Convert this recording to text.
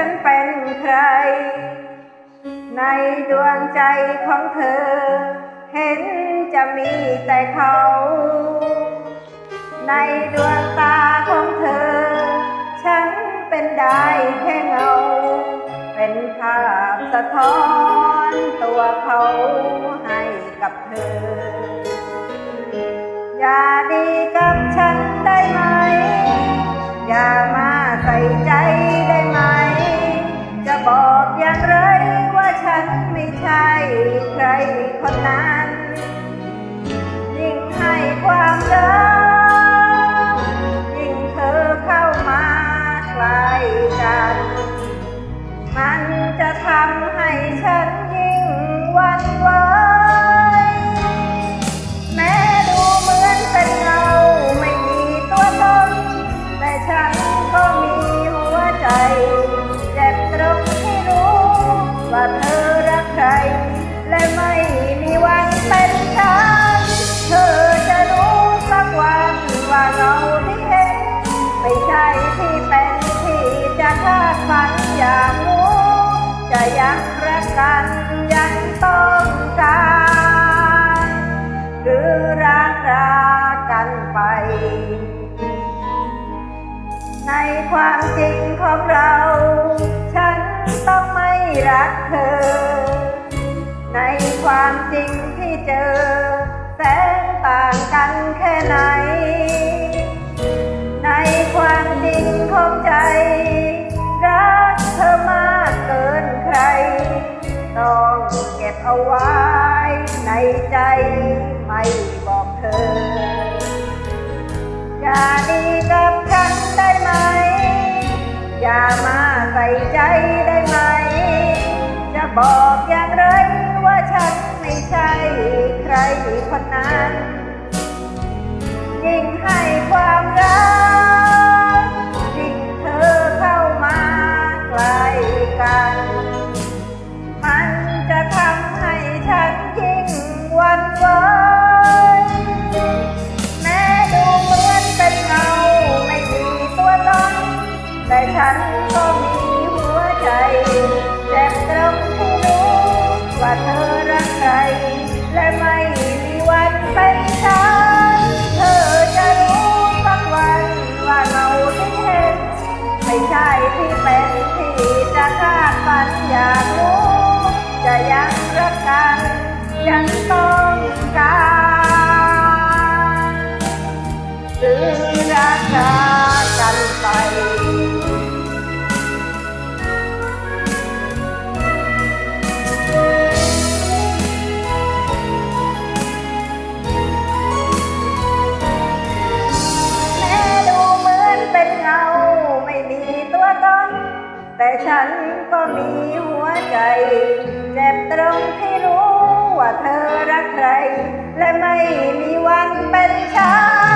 ฉันเป็นใคร ในดวงใจของเธอ เห็นจะมีแต่เขา ในดวงตาของเธอ ฉันเป็นได้แค่เงา เป็นภาพสะท้อนตัวเขาให้กับเธอ อย่าดีกัน กันยังต้องการหรือรักรากันไป ในความจริงของเรา ฉันต้องไม่รักเธอ ในความจริงที่เจอ แสนต่างกันแค่ไหน เอาไว้ในใจไม่บอกเธอ อย่าดีกับฉันได้ไหม อย่ามาใส่ใจได้ไหม จะบอก ฉันก็มีหัวใจเจ็บตรงที่รู้ว่าเธอรักใคร และไม่มีวันเป็นฉันเธอจะรู้สักวันว่าเงาที่เห็น ไม่ใช่ที่เป็นที่จะคาดฝันอยากรู้ จะยังรักกันยังต้องการหรือรักกัน แต่ฉันก็มีหัวใจ เจ็บตรงที่รู้ว่าเธอรักใคร และไม่มีวันเป็นฉัน